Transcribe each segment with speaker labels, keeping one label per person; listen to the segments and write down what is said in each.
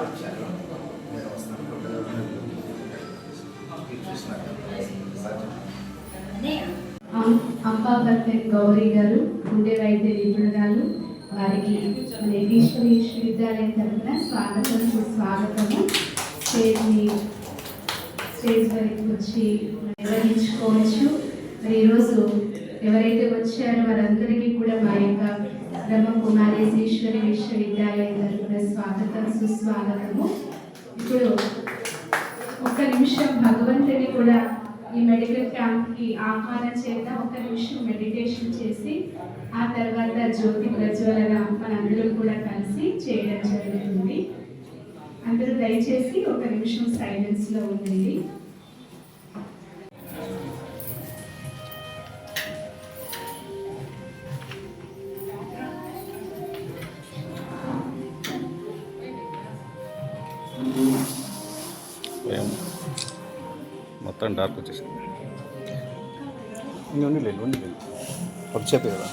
Speaker 1: Sir వచ్చారు నేను వస్తాను మీరు
Speaker 2: గౌరీ గారు గుండె వైద్య నిపుణురాలు వారికి మన ఈశ్వరి విశ్వవిద్యాలయం తరఫున స్వాగతం సుస్వాగతము. స్టేజ్ని స్టేజ్ వరకు వచ్చి నిర్వహించుకోవచ్చు. మరి ఈరోజు ఎవరైతే వచ్చారో వారందరికీ కూడా మా యొక్క బ్రహ్మకుమారి ఈశ్వరి విశ్వవిద్యాలయం తరఫున స్వాగతం సుస్వాగతము. ఇప్పుడు ఒక్క నిమిషం భగవంతుని కూడా ఈ మెడికల్ క్యాంప్కి ఆహ్వానం చేద్దాం. ఒక నిమిషం మెడిటేషన్ చేసి ఆ తర్వాత జ్యోతి ప్రజ్వలన మనందరూ కూడా కలిసి చేయడం జరుగుతుంది. అందరూ దయచేసి ఒక నిమిషం సైలెన్స్లో ఉండండి.
Speaker 3: ఏం? మొత్తం డార్క్ వచ్చేసింది. ఇంకా ఉండి లేదు ఉండి లేదు చెప్పే కదా.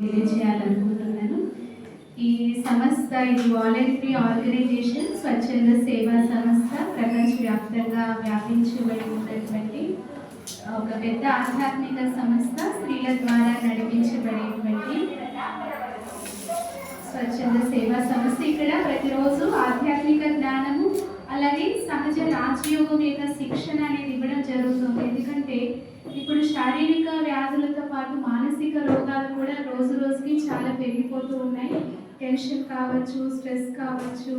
Speaker 2: తెలియజేయాలనుకుంటున్నాను ఈ సంస్థ ఇది వాలంటరీ ఆర్గనైజేషన్ స్వచ్ఛంద సేవా సంస్థ ప్రపంచవ్యాప్తంగా వ్యాపించబడి ఉన్నటువంటి ఒక పెద్ద ఆధ్యాత్మిక సంస్థ స్త్రీల ద్వారా నడిపించబడేటువంటి స్వచ్ఛంద సేవా సంస్థ. ఇక్కడ ప్రతిరోజు ఆధ్యాత్మిక జ్ఞానము అలాగే సహజ రాజయోగం యొక్క శిక్షణ అనేది ఇవ్వడం జరుగుతుంది. ఎందుకంటే ఇప్పుడు శారీరక వ్యాధులతో పాటు మానసిక రోగాలు కూడా రోజు రోజుకి చాలా పెరిగిపోతూ ఉన్నాయి. టెన్షన్ కావచ్చు స్ట్రెస్ కావచ్చు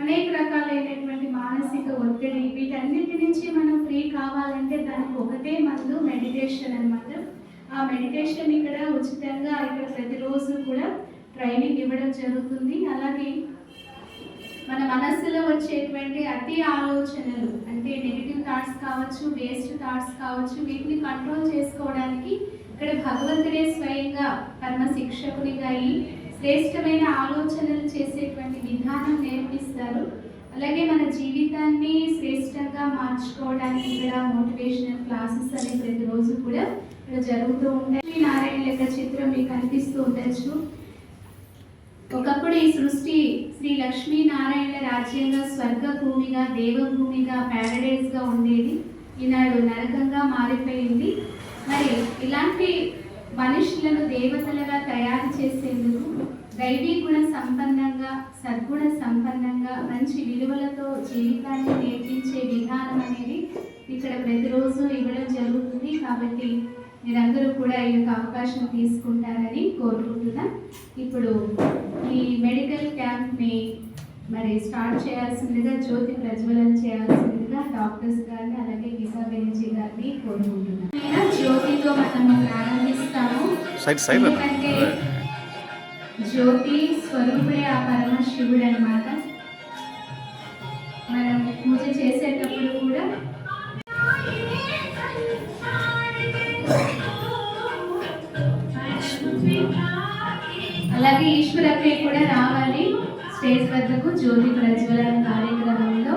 Speaker 2: అనేక రకాలైనటువంటి మానసిక ఒత్తిడి వీటన్నిటి నుంచి మనం ఫ్రీ కావాలంటే దానికి ఒకటే మందు మెడిటేషన్ అన్నమాట ఆ మెడిటేషన్ ఇక్కడ ఉచితంగా ఇక్కడ ప్రతిరోజు కూడా ట్రైనింగ్ ఇవ్వడం జరుగుతుంది. అలాగే మన మనస్సులో వచ్చేటువంటి అతి ఆలోచనలు అంటే నెగిటివ్ థాట్స్ కావచ్చు వేస్ట్ థాట్స్ కావచ్చు వీటిని కంట్రోల్ చేసుకోవడానికి ఇక్కడ భగవంతుడే స్వయంగా పరమ శిక్షకునిగా అయి శ్రేష్టమైన ఆలోచనలు చేసేటువంటి విధానం నేర్పిస్తారు. అలాగే మన జీవితాన్ని శ్రేష్టంగా మార్చుకోవడానికి ఇక్కడ మోటివేషనల్ క్లాసెస్ అనే ప్రతిరోజు కూడా ఇక్కడ జరుగుతూ ఉంటాయి. నారాయణ లెక్క చిత్రం మీకు అనిపిస్తూ ఉండొచ్చు. ఒకప్పుడు ఈ సృష్టి శ్రీ లక్ష్మీనారాయణ రాజ్యంగా స్వర్గ భూమిగా దేవభూమిగా ప్యారడైజ్గా ఉండేది. ఈనాడు నరకంగా మారిపోయింది. మరి ఇలాంటి మనుషులను దేవతలుగా తయారు చేసేందుకు దైవీ గుణ సంపన్నంగా సద్గుణ సంపన్నంగా మంచి విలువలతో జీవితాన్ని నేర్పించే విధానం అనేది ఇక్కడ ప్రతిరోజు ఇవ్వడం జరుగుతుంది. కాబట్టి మీరందరూ కూడా ఈ యొక్క అవకాశం తీసుకుంటారని కోరుకుంటున్నా. ఇప్పుడు ఈ మెడికల్ క్యాంప్ని మరి స్టార్ట్ చేయాల్సిందిగా జ్యోతి ప్రజ్వలన చేయాల్సిందిగా డాక్టర్స్ గారిని అలాగే గీతా బెనర్జీ గారిని కోరుకుంటున్నాను జ్యోతితో మనం ప్రారంభిస్తాము. ఎందుకంటే జ్యోతి స్వరూపుడే ఆ పరమ శివుడు అనమాట మనం పూజ చేసేటప్పుడు కూడా అలాగే ఈశ్వరకే కూడా రావాలి. స్టేజ్ వద్దకు జ్యోతి ప్రజ్వలన కార్యక్రమంలో.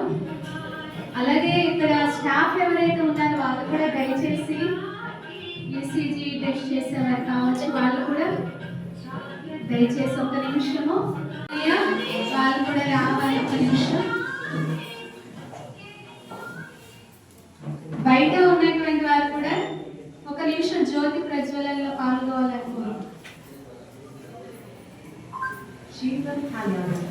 Speaker 2: అలాగే ఇక్కడ స్టాఫ్ ఎవరైతే ఉన్నారో వాళ్ళు కూడా దయచేసి దయచేసి ఒక నిమిషము. వాళ్ళు కూడా రావాలి ఒక నిమిషం. బయట ఉన్నటువంటి వారు కూడా ఒక నిమిషం జ్యోతి ప్రజ్వలనలో పాల్గొవాలనుకున్నారు
Speaker 3: వెళ్దామా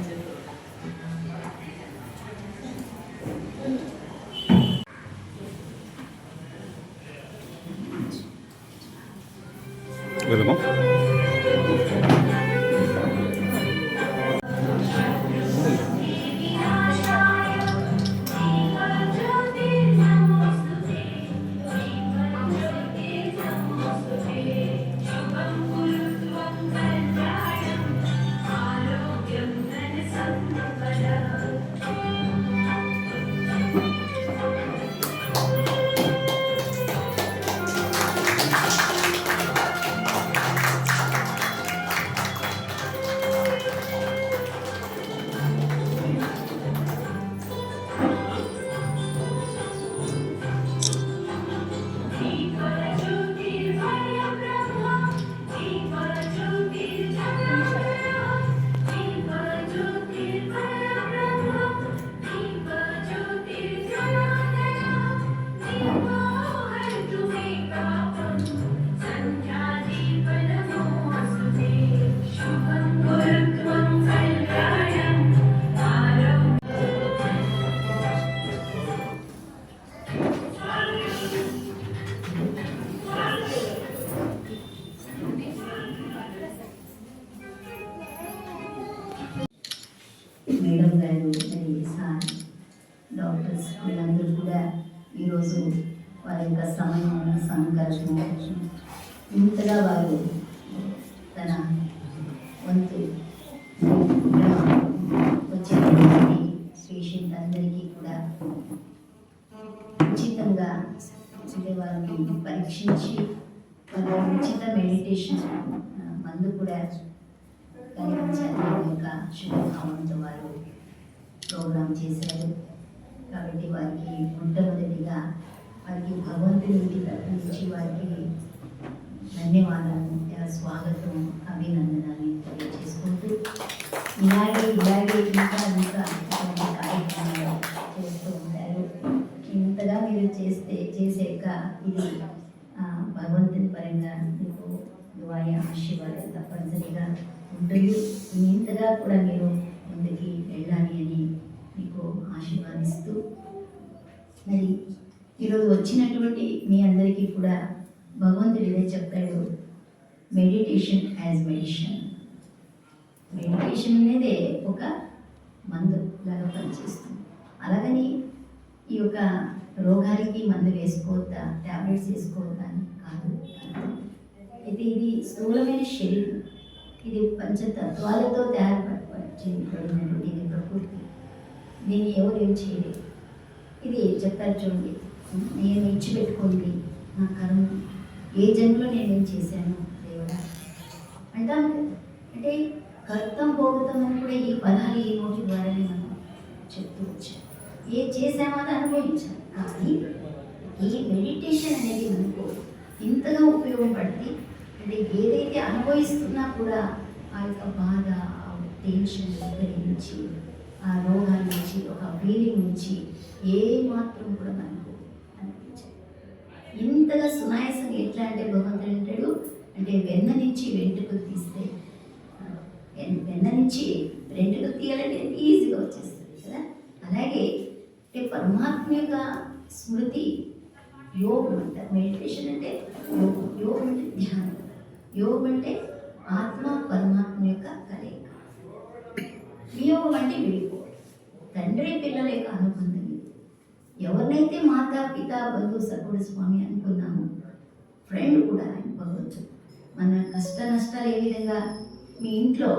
Speaker 4: అంటే వారిని పరీక్షించి వాళ్ళ ఉచిత మెడిటేషన్ మందు కూడా కలిగించారు వారి యొక్క శుభభావంతో వారు ప్రోగ్రామ్ చేశారు కాబట్టి వారికి మొట్టమొదటిగా వారికి భగవంతుని తప్పించి వారికి ధన్యవాదాలు స్వాగతం అభినందనాన్ని తెలియజేసుకుంటూ ఇలాగే ఇలాగే ఇంకా ఇంకా ఇటువంటి కార్యక్రమాలు చేస్తూ ఉంటారు ఇంతగా మీరు చేస్తే చేసాక ఇది ఆ, భగవంతుని పరంగా మీకు వారి ఆశీర్వాదం తప్పనిసరిగా ఉంటుంది. ఇంతగా కూడా మీరు ముందుకి వెళ్ళాలి అని మీకు ఆశీర్వాదిస్తూ మరి ఈరోజు వచ్చినటువంటి మీ అందరికీ కూడా భగవంతుడు ఇదే చెప్తాడు మెడిటేషన్ యాజ్ మెడిషన్ మెడిటేషన్ అనేది ఒక మందు లాగా పనిచేస్తుంది. అలాగని ఈ యొక్క రోగానికి మందు వేసుకోవద్దా ట్యాబ్లెట్స్ వేసుకోవద్దా అని కాదు. అయితే ఇది స్థూలమైన శరీరం. ఇది పంచతత్వాలతో తయారుపడబడినటువంటి ఇది ప్రకృతి దీన్ని ఎవరు ఏం చేయలేదు. ఇది చెప్తారు చూడండి. నేను ఇచ్చిపెట్టుకోండి నా కర్మ. ఏ జన్మలో నేను ఏం చేశాను? దేవుడా. అంటాను అంటే కర్తం పోగతం అని కూడా ఈ పదాలు ఈ నోటి ద్వారానే మనం చెప్తూ వచ్చాం. ఏ చేసామో అని అనుభవించాం. కానీ ఈ మెడిటేషన్ అనేది మనకు ఇంతగా ఉపయోగపడుతుంది అంటే ఏదైతే అనుభవిస్తున్నా కూడా ఆ యొక్క బాధ ఆ టెన్షన్ నుంచి ఆ రోగాల నుంచి ఒక ఫీలింగ్ నుంచి ఏ మాత్రం కూడా మనకు అనిపించదు. ఇంతగా సునాయాసంగా ఎట్లా అంటే భగవంతుడు అంటాడు అంటే వెన్న నుంచి వెంట్రుకలు తీస్తే వెన్న నుంచి వెంట్రుకలు తీయాలంటే ఈజీగా వచ్చేస్తుంది కదా? అలాగే అంటే పరమాత్మ యొక్క స్మృతి యోగం అంటారు. మెడిటేషన్ అంటే యోగం. యోగం అంటే ధ్యానం. యోగం అంటే ఆత్మ పరమాత్మ యొక్క కలయిక. వియోగం అంటే విడిపో. తండ్రి పిల్లల యొక్క అనుబంధం ఎవరినైతే మాతా పిత బంధు సకుడు స్వామి అనుకున్నామో ఫ్రెండ్ కూడా అనుకోవచ్చు మన కష్ట నష్టాలు ఏ విధంగా? మీ ఇంట్లో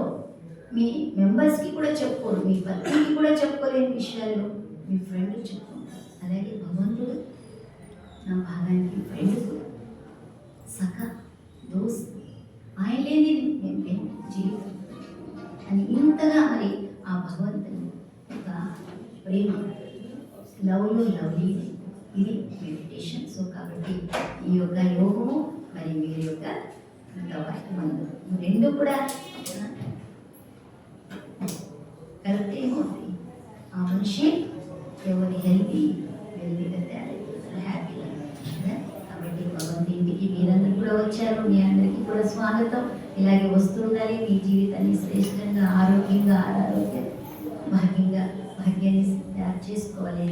Speaker 4: మీ మెంబర్స్కి కూడా చెప్పుకోరు మీ పత్నికి కూడా చెప్పుకోలేని విషయాలు మీ ఫ్రెండ్ చెప్పుకుంటారు. అలాగే భగవంతుడు నా భాగానికి ఫ్రెండ్ కూడా. సఖ దోస్త్ ఆయన లేని మేము జీవితం. అని ఇంతగా మరి ఆ భగవంతుని ఒక ప్రేమ లవ్లో లవ్లీ ఇది మెడిటేషన్ సో కాబట్టి ఈ యొక్క యోగము మరి మీరు యొక్క మందు రెండు కూడా కలిపితే ఏమవుతుంది ఆ మనిషి ఎవరి హెల్తీ హెల్తీగా తయారైపోతారు హ్యాపీగా కాబట్టి భగవంతు ఇంటికి. మీరందరూ కూడా వచ్చారు మీ అందరికీ కూడా స్వాగతం. ఇలాగే వస్తుండాలి మీ జీవితాన్ని శ్రేష్టంగా ఆరోగ్యంగా ఆరోగ్య భాగ్యంగా భాగ్యాన్ని తయారు చేసుకోవాలి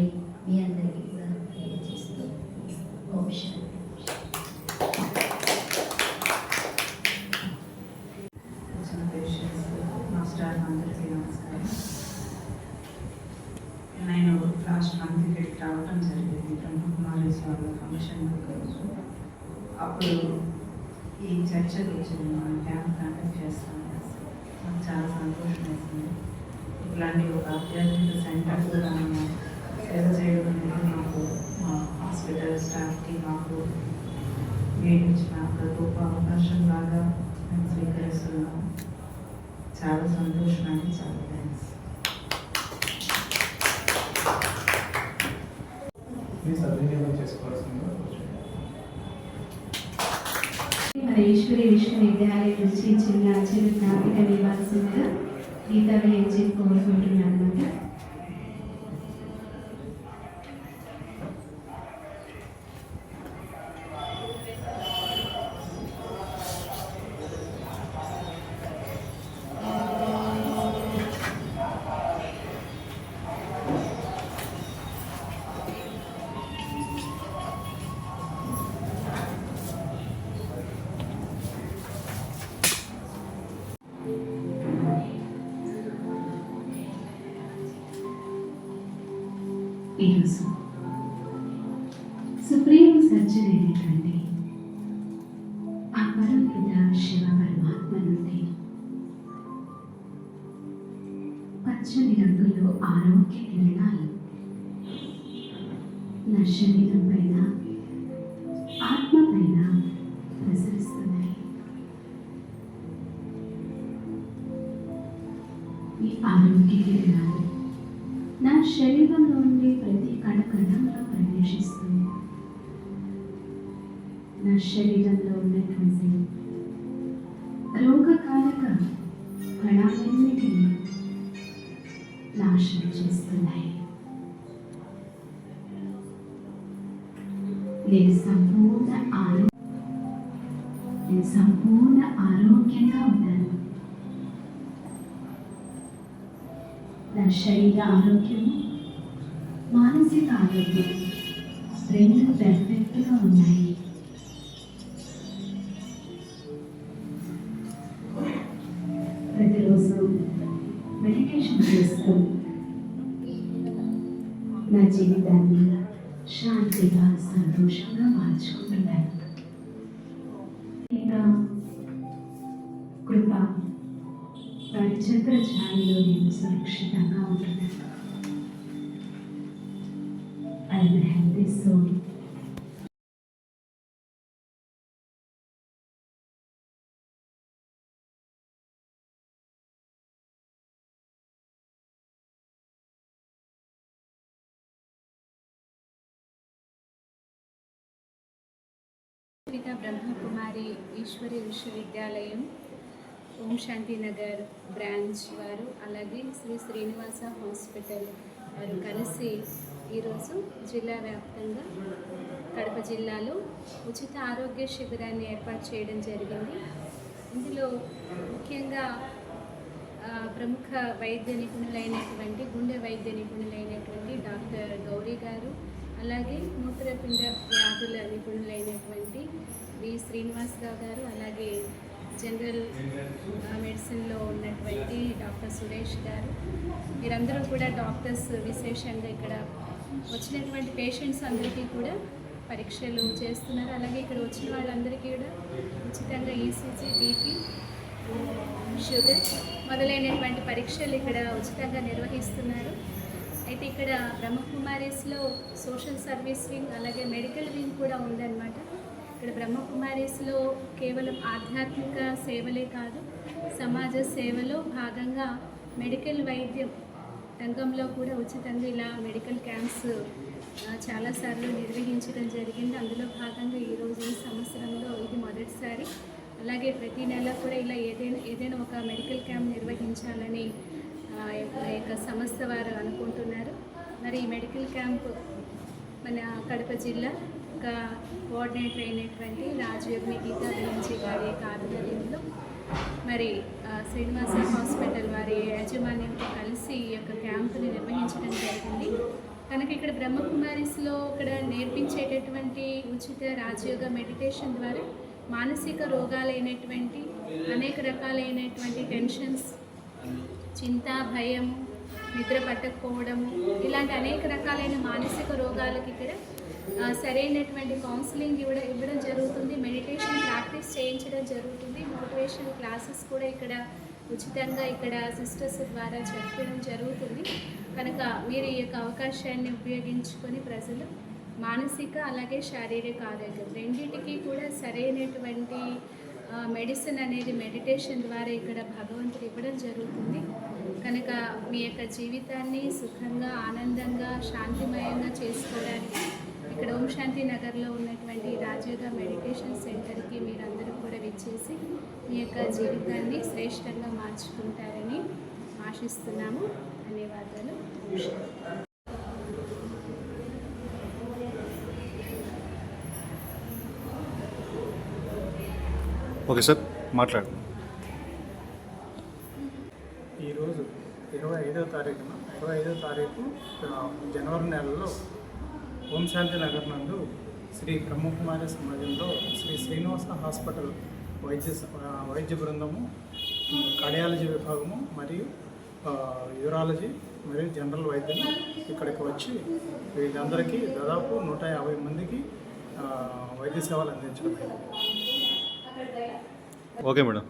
Speaker 4: మీ అందరికీ కూడా తెలియజేస్తూ ఓం శాంతి
Speaker 5: వచ్చిన పేషెంట్స్ మా స్టాఫ్ అందరికీ నమస్కారం నేను లాస్ట్ రావడం రావటం జరిగింది బ్రహ్మకుమారేశ్వరుల ఫంక్షన్ రోజు. అప్పుడు ఈ చర్చకు వచ్చింది. మనం క్యాంప్ కండక్ట్ చేస్తాం. నాకు చాలా సంతోషం వేసింది. ఇట్లాంటి ఒక ఆధ్యాత్మిక సెంటర్ కూడా మనం సేవ చేయడం అనేది మాకు మా హాస్పిటల్ స్టాఫ్కి మాకు మీరు ఇచ్చిన ఒక గొప్ప అవకాశం లాగా మేము స్వీకరిస్తున్నాము చాలా సంతోషం అండి. చాలా థ్యాంక్స్
Speaker 6: మీ సద్వినియోగం చేసుకోవాల్సిందిగా
Speaker 2: మన ఈశ్వరి విశ్వవిద్యాలయం నుంచి చిన్న చిన్న జ్ఞాపిక ఇవ్వాల్సిందిగా గీతాలు ఏం కోరుకుంటున్నాను అనమాట
Speaker 7: శరీరంలో ఆరోగ్య కిరణాలు నా శరీరం పైన ఆత్మ పైన ప్రసరిస్తున్నాయి. ఈ ఆరోగ్య కిరణాలు నా శరీరంలో ఉండే ప్రతి కణకణంలో ప్రవేశిస్తుంది. నా శరీరంలో ఉన్నటువంటి రోగకారక కణాలను నాశనం నేను సంపూర్ణ ఆరో నేను సంపూర్ణ ఆరోగ్యంగా ఉన్నాను. నా శరీర ఆరోగ్యం మానసిక ఆరోగ్యం రెండు పెర్ఫెక్ట్గా ఉన్నాయి. ప్రతిరోజు మెడిటేషన్ చేస్తూ నా జీవితాన్ని శాంతిగా సంతోషంగా మార్చుకుంటున్నాను ఇంకా కృప వారి చంద్ర ఛాయలో నేను సురక్షితంగా ఉంటున్నాను ఐ హెల్తీ సోల్
Speaker 2: పిత బ్రహ్మకుమారి ఈశ్వరి విశ్వవిద్యాలయం ఓం శాంతి నగర్ బ్రాంచ్ వారు అలాగే శ్రీ శ్రీనివాస హాస్పిటల్ వారు కలిసి ఈరోజు జిల్లా వ్యాప్తంగా కడప జిల్లాలో ఉచిత ఆరోగ్య శిబిరాన్ని ఏర్పాటు చేయడం జరిగింది. ఇందులో ముఖ్యంగా ప్రముఖ వైద్య నిపుణులైనటువంటి గుండె వైద్య నిపుణులైనటువంటి డాక్టర్ గౌరీ గారు అలాగే మూత్రపిండ వ్యాధుల నిపుణులైనటువంటి వి శ్రీనివాసరావు గారు అలాగే జనరల్ ఆ, మెడిసిన్లో ఉన్నటువంటి డాక్టర్ సురేష్ గారు మీరందరూ కూడా డాక్టర్స్ విశేషంగా ఇక్కడ వచ్చినటువంటి పేషెంట్స్ అందరికీ కూడా పరీక్షలు చేస్తున్నారు. అలాగే ఇక్కడ వచ్చిన వాళ్ళందరికీ కూడా ఉచితంగా ఈసీజీ బీపీ షుగర్ మొదలైనటువంటి పరీక్షలు ఇక్కడ ఉచితంగా నిర్వహిస్తున్నారు. అయితే ఇక్కడ బ్రహ్మకుమారీస్లో సోషల్ సర్వీస్ వింగ్ అలాగే మెడికల్ వింగ్ కూడా ఉందన్నమాట. ఇక్కడ బ్రహ్మకుమారీస్లో కేవలం ఆధ్యాత్మిక సేవలే కాదు సమాజ సేవలో భాగంగా మెడికల్ వైద్యం రంగంలో కూడా ఉచితంగా ఇలా మెడికల్ క్యాంప్స్ చాలాసార్లు నిర్వహించడం జరిగింది. అందులో భాగంగా ఈరోజు ఈ సంవత్సరంలో ఇది మొదటిసారి. అలాగే ప్రతి నెల కూడా ఇలా ఏదైనా ఏదైనా ఒక మెడికల్ క్యాంప్ నిర్వహించాలని యొక్క సంస్థ వారు అనుకుంటున్నారు. మరి ఈ మెడికల్ క్యాంప్ మన కడప జిల్లా ఒక కోఆర్డినేటర్ అయినటువంటి రాజయోగి గీతా గురించి గారి యొక్క ఆధ్వర్యంలో మరి శ్రీనివాస హాస్పిటల్ వారి యాజమాన్యంతో కలిసి ఈ యొక్క క్యాంపుని నిర్వహించడం జరిగింది. కనుక ఇక్కడ బ్రహ్మకుమారిస్లో ఇక్కడ నేర్పించేటటువంటి ఉచిత రాజయోగ మెడిటేషన్ ద్వారా మానసిక రోగాలైనటువంటి అనేక రకాలైనటువంటి టెన్షన్స్ చింత భయం నిద్ర పట్టకపోవడము ఇలాంటి అనేక రకాలైన మానసిక రోగాలకి ఇక్కడ సరైనటువంటి కౌన్సిలింగ్ ఇవ్వడం ఇవ్వడం జరుగుతుంది. మెడిటేషన్ ప్రాక్టీస్ చేయించడం జరుగుతుంది. మోటివేషన్ క్లాసెస్ కూడా ఇక్కడ ఉచితంగా ఇక్కడ సిస్టర్స్ ద్వారా చెప్పడం జరుగుతుంది. కనుక మీరు ఈ యొక్క అవకాశాన్ని ఉపయోగించుకొని ప్రజలు మానసిక అలాగే శారీరక ఆరోగ్యం రెండింటికి కూడా సరైనటువంటి మెడిసిన్ అనేది మెడిటేషన్ ద్వారా ఇక్కడ భగవంతుడు ఇవ్వడం జరుగుతుంది. కనుక మీ యొక్క జీవితాన్ని సుఖంగా ఆనందంగా శాంతిమయంగా చేసుకోవడానికి ఇక్కడ ఓం శాంతి నగర్లో ఉన్నటువంటి రాజయోగ మెడిటేషన్ సెంటర్కి మీరందరూ కూడా విచ్చేసి మీ యొక్క జీవితాన్ని శ్రేష్టంగా మార్చుకుంటారని ఆశిస్తున్నాము ధన్యవాదాలు.
Speaker 8: ఓకే సార్ మాట్లాడు
Speaker 6: ఈరోజు ఇరవై ఐదో తారీఖున ఇరవై ఐదో తారీఖు జనవరి నెలలో ఓం శాంతి నగర్ నందు శ్రీ బ్రహ్మకుమారి సమాజంలో శ్రీ శ్రీనివాస హాస్పిటల్ వైద్య స- వైద్య బృందము కార్డియాలజీ విభాగము మరియు యూరాలజీ మరియు జనరల్ వైద్యులు ఇక్కడికి వచ్చి వీళ్ళందరికీ దాదాపు నూట యాభై మందికి వైద్య సేవలు అందించడం
Speaker 3: ఓకే మేడం.